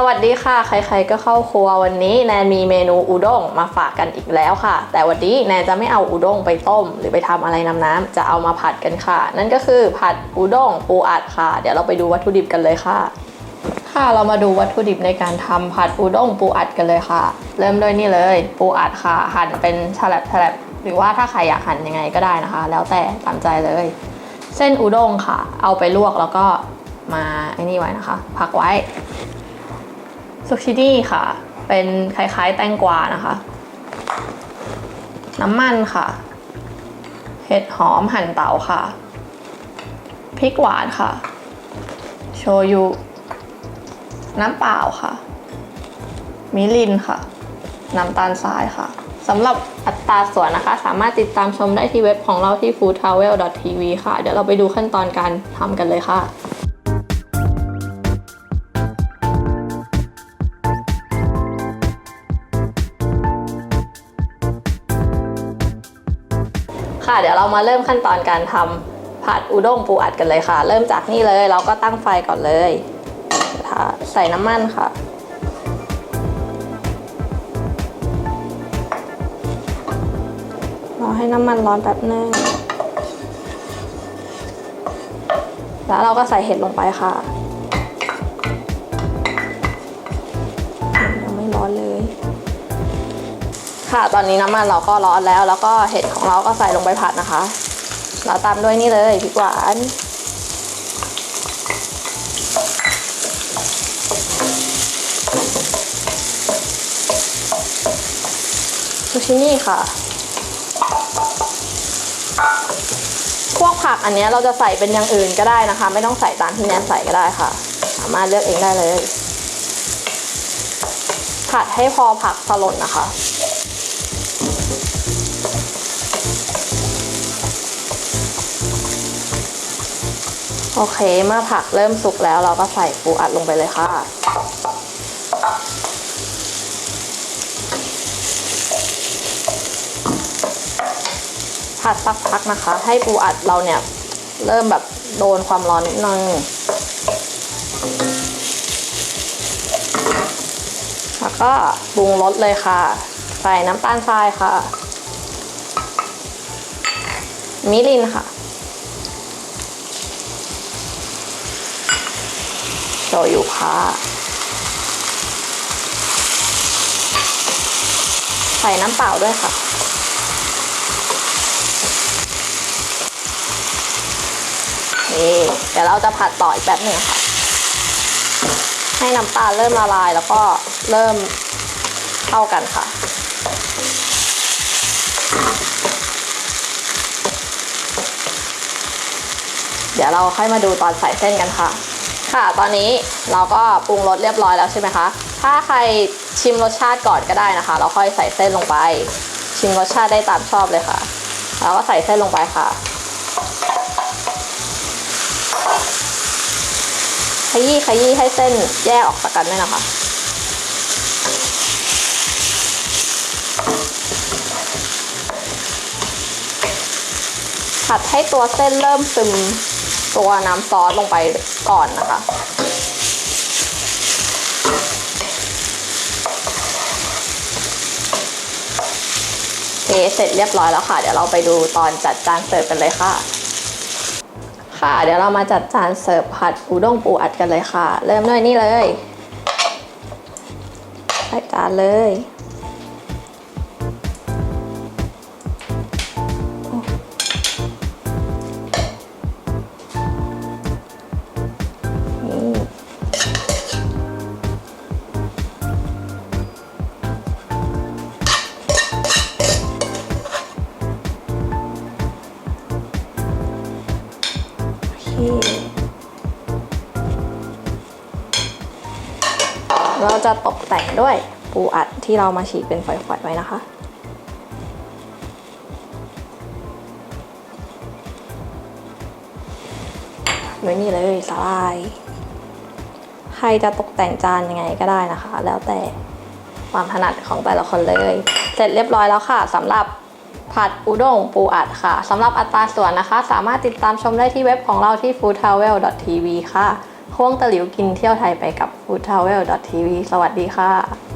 สวัสดีค่ะ ใครๆก็เข้าครัววันนี้แนนมีเมนูอุด้งมาฝากกันอีกแล้วค่ะ แต่วันนี้แนนจะไม่เอาอุด้งไปต้ม หรือไปทำอะไรน้ำๆจะเอามาผัดกันค่ะ นั่นก็คือผัดอุด้งปูอัดค่ะ เดี๋ยวเราไปดูวัตถุดิบกันเลยค่ะ ค่ะเรามาดูวัตถุดิบในการทำผัดอุด้งปูอัดกันเลยค่ะ เริ่มด้วยนี่เลย ปูอัดค่ะ หั่นเป็นฉลับฉลับหรือว่าถ้าใครอยากหั่นยังไงก็ได้นะคะ แล้วแต่ตามใจเลย เส้นอุด้งค่ะ เอาไปลวกแล้วก็มาไอ้นี่ไว้นะคะ พักไว้ ซุกชินี่ค่ะ เป็นคล้ายๆ แตงกวานะคะ น้ำมันค่ะ เห็ดหอมหั่นเตาค่ะ พริกหวานค่ะ โชยุ น้ำเปล่าค่ะ มิรินค่ะ น้ำตาลทรายค่ะสำหรับอัตราส่วนนะคะ สามารถติดตามชมได้ที่เว็บของเราที่ foodtravel.tv ค่ะ เดี๋ยวเราไปดูขั้นตอนการทำกันเลยค่ะ ค่ะ เดี๋ยวเรามาเริ่มขั้นตอนการทำผัดอุด้งปูอัดกันเลยค่ะ เริ่มจากนี่เลยเราก็ตั้งไฟก่อนเลยใส่น้ำมันค่ะรอให้น้ำมันร้อนแป๊บนึงแล้วเราก็ใส่เห็ดลงไปค่ะยังไม่ร้อนเลย ค่ะ ตอนนี้น้ำมันเราก็ร้อนแล้ว แล้วก็เห็ดของเราก็ใส่ลงไปผัดนะคะแล้วตามด้วยนี่เลยพริกหวานซูชินี่ค่ะ พวกผักอันนี้เราจะใส่เป็นอย่างอื่นก็ได้นะคะ ไม่ต้องใส่ตามที่แนนใส่ก็ได้ค่ะ สามารถเลือกเองได้เลย ผัดให้พอผักสลดนะคะ โอเค เมื่อผักเริ่มสุกแล้วเราก็ใส่ปูอัดลงไปเลยค่ะ ผัดสักพักนะคะ ให้ปูอัดเราเนี่ย เริ่มแบบโดนความร้อนนิดนึงแล้วก็ปรุงรสเลยค่ะ ใส่น้ำตาลทรายค่ะ มิรินค่ะ โชยุค่ะใส่น้ำเปล่าด้วยค่ะ นี่เดี๋ยวเราจะผัดต่ออีกแป๊บหนึ่งค่ะ ให้น้ำตาลเริ่มละลายแล้วก็เริ่มเข้ากันค่ะเดี๋ยวเราค่อยมาดูตอนใส่เส้นกันค่ะ ค่ะ ตอนนี้เราก็ปรุงรสเรียบร้อยแล้วใช่ไหมคะ ถ้าใครชิมรสชาติก่อนก็ได้นะคะ เราค่อยใส่เส้นลงไป ชิมรสชาติได้ตามชอบเลยค่ะ แล้วก็ใส่เส้นลงไปค่ะขยี้ขยี้ให้เส้นแยกออกจากกันด้วยนะคะผัดให้ตัวเส้นเริ่มซึม ตัวน้ำซอสลงไปก่อนนะคะ เทเสร็จเรียบร้อยแล้วค่ะ เดี๋ยวเราไปดูตอนจัดจานเสิร์ฟกันเลยค่ะ ค่ะ เดี๋ยวเรามาจัดจานเสิร์ฟผัดอุด้งปูอัดกันเลยค่ะ เริ่มด้วยนี่เลยใส่จานเลย เราจะตกแต่งด้วยปูอัดที่เรามาฉีกเป็นฝอยๆไว้นะคะไว้นี่เลยสาลาย ใครจะตกแต่งจานยังไงก็ได้นะคะ แล้วแต่ความถนัดของแต่ละคนเลย เสร็จเรียบร้อยแล้วค่ะสำหรับ ผัดอุด้งปูอัดค่ะสำหรับอัตราส่วนนะคะ สามารถติดตามชมได้ที่เว็บของเราที่ foodtravel.tv ค่ะควงตะหลิวกินเที่ยวไทยไปกับ foodtravel.tv สวัสดีค่ะ